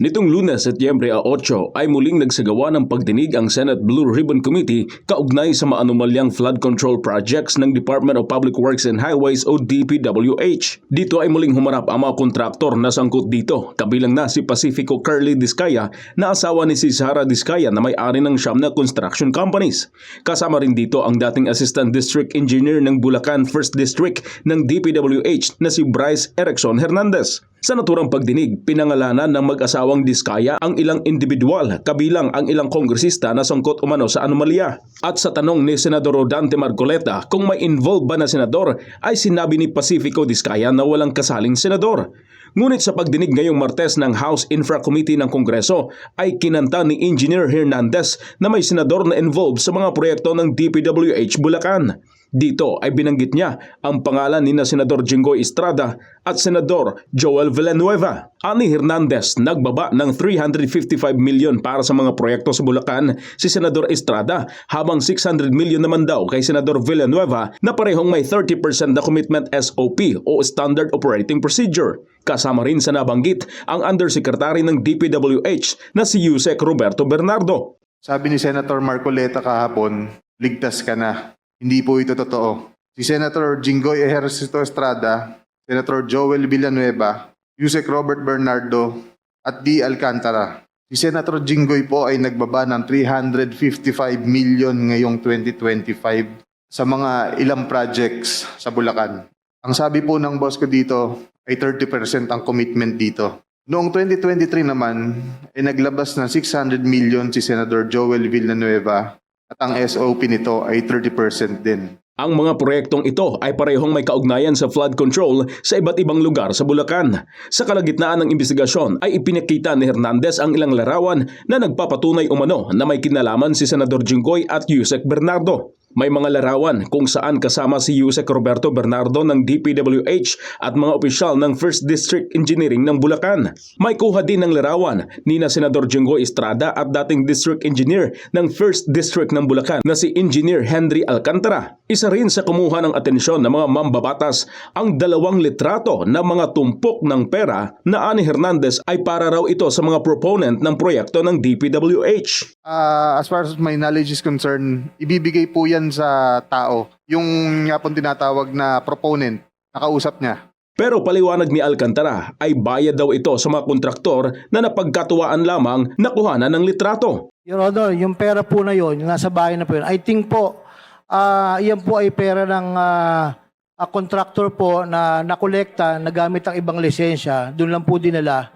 Nitong lunes, Setyembre 8 ay muling nagsagawa ng pagdinig ang Senate Blue Ribbon Committee kaugnay sa maanumalyang flood control projects ng Department of Public Works and Highways o DPWH. Dito ay muling humarap ang mga kontraktor na sangkot dito, kabilang na si Pacifico Curly Discaya na asawa ni si Sara Discaya na may-ari ng siyam na construction companies. Kasama rin dito ang dating Assistant District Engineer ng Bulacan 1st District ng DPWH na si Bryce Erickson Hernandez. Sa naturang pagdinig, pinangalanan ng mag-asawang Diskaya ang ilang individual kabilang ang ilang kongresista na sangkot umano sa anomalya. At sa tanong ni Senador Rodante Marcoleta kung may involved ba na senador ay sinabi ni Pacifico Diskaya na walang kasaling senador. Ngunit sa pagdinig ngayong Martes ng House Infra Committee ng Kongreso ay kinanta ni Engineer Hernandez na may senador na involved sa mga proyekto ng DPWH Bulacan. Dito ay binanggit niya ang pangalan ni na Senador Jinggoy Estrada at Senador Joel Villanueva. Ani Hernandez nagbaba ng 355 million para sa mga proyekto sa Bulacan si Senador Estrada habang 600 million naman daw kay Senador Villanueva na parehong may 30% na commitment SOP o Standard Operating Procedure. Kasama rin sa nabanggit ang Undersecretary ng DPWH na si Yusek Roberto Bernardo. Sabi ni Senator Marcoleta kahapon, ligtas ka na. Hindi po ito totoo. Si Senator Jinggoy Ejercito Estrada, Senator Joel Villanueva, Yusek Robert Bernardo, at D. Alcantara. Si Senator Jinggoy po ay nagbaba ng 355 million ngayong 2025 sa mga ilang projects sa Bulacan. Ang sabi po ng boss ko dito ay 30% ang commitment dito. Noong 2023 naman, ay naglabas ng 600 million si Senator Joel Villanueva at ang SOP nito ay 30% din. Ang mga proyektong ito ay parehong may kaugnayan sa flood control sa iba't ibang lugar sa Bulacan. Sa kalagitnaan ng investigasyon ay ipinakita ni Hernandez ang ilang larawan na nagpapatunay umano na may kinalaman si Senador Jinggoy at Yusek Bernardo. May mga larawan kung saan kasama si Yusek Roberto Bernardo ng DPWH at mga opisyal ng 1st District Engineering ng Bulacan. May kuha din ng larawan ni na Senador Jinggoy Estrada at dating District Engineer ng 1st District ng Bulacan na si Engineer Henry Alcantara. Isa rin sa kumuha ng atensyon ng mga mambabatas ang dalawang litrato ng mga tumpok ng pera na ani Hernandez ay para raw ito sa mga proponent ng proyekto ng DPWH. Ah, as far as my knowledge is concerned, ibibigay po yan sa tao. Yung nga pong tinatawag na proponent, nakausap niya. Pero paliwanag ni Alcantara ay bayad daw ito sa mga kontraktor na napagkatuwaan lamang na kuhanan ng litrato. Your Honor, yung pera po na yon, yung nasa bahay na po yun, I think po, ah yan po ay pera ng ah, ah, contractor po na nakolekta, nagamit ang ibang lisensya, doon lang po dinala,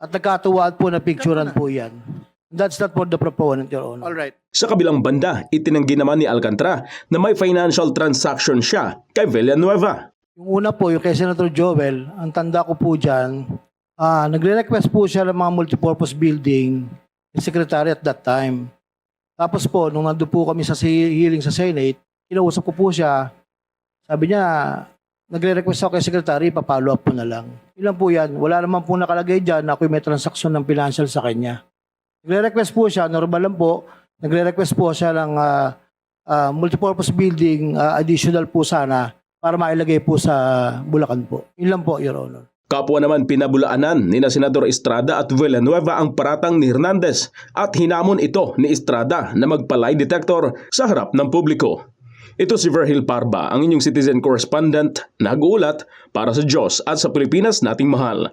at nagkatuwaan po na picturean po yan. That's not for the proponent, Your Honor. All right. Sa kabilang banda, itinanggi naman ni Alcantara na may financial transaction siya kay Villanueva. Yung una po, yung kay Senator Joel, ang tanda ko po dyan, ah nagre-request po siya ng mga multipurpose building, yung secretary at that time. Tapos po, nung nandun po kami sa hearing sa Senate, kinausap ko po siya, sabi niya, nagre-request ako kay secretary, papalo up po na lang. Ilan po yan, wala naman po nakalagay dyan na ako may transaction ng financial sa kanya. Nagre-request po siya, normal lang po, nagre-request po siya ng ah, ah, multipurpose building ah, additional po sana para mailagay po sa Bulacan po. Yun lang po, Your Honor. Kapwa naman pinabulaanan ni na Senador Estrada at Villanueva ang paratang ni Hernandez at hinamon ito ni Estrada na magpalay detector sa harap ng publiko. Ito si Verhil Parba, ang inyong citizen correspondent, nag-uulat para sa Diyos at sa Pilipinas nating mahal.